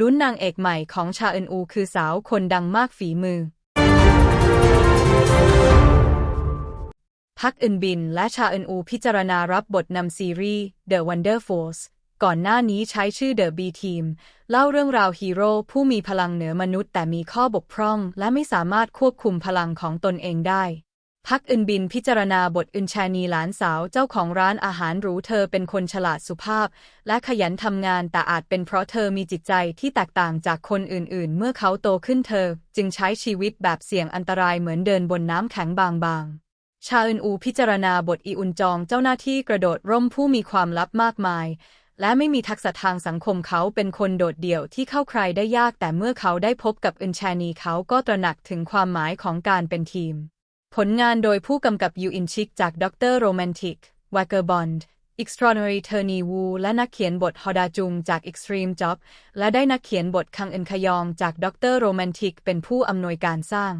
ลุ้นนางเอกใหม่ของชาอึนอูคือสาวคนดังมากฝีมือ พักอึนบินและชาอึนอูพิจารณารับบทนำซีรีส์ The Wonder Force ก่อนหน้านี้ใช้ชื่อ The B Team เล่าเรื่องราวฮีโร่ผู้มีพลังเหนือมนุษย์แต่มีข้อบกพร่อง และไม่สามารถควบคุมพลังของตนเองได้ พักอึนบินพิจารณาบทอึนชานีหลานสาวเจ้าของร้านอาหารหรูเธอเป็นคนฉลาดสุภาพ และขยันทำงานแต่อาจเป็นเพราะเธอมีจิตใจที่แตกต่างจากคนอื่นๆ เมื่อเขาโตขึ้นเธอ จึงใช้ชีวิตแบบเสี่ยงอันตรายเหมือนเดินบนน้ำแข็งบางๆชาอึนอูพิจารณาบทอีอุนจองเจ้าหน้าที่กระโดดร่มผู้มีความลับมากมาย และไม่มีทักษะทางสังคมเขาเป็นคนโดดเดี่ยวที่เข้าใครได้ยากแต่เมื่อเขาได้พบกับอึนชานีเขาก็ตระหนักถึงความหมายของการเป็นทีม ผลงานโดยผู้กำกับยูอินชิกจากด็อกเตอร์โรแมนติกวากเกอร์บอนด์อิก t r a o r d i เท r y t e r n y และนักเขียนบทฮอดาจุงจาก Extreme Job และได้นักเขียนบทคังเอินคยองจากด็อกเตอร์โรแมนติกเป็นผู้อำนวยการสร้าง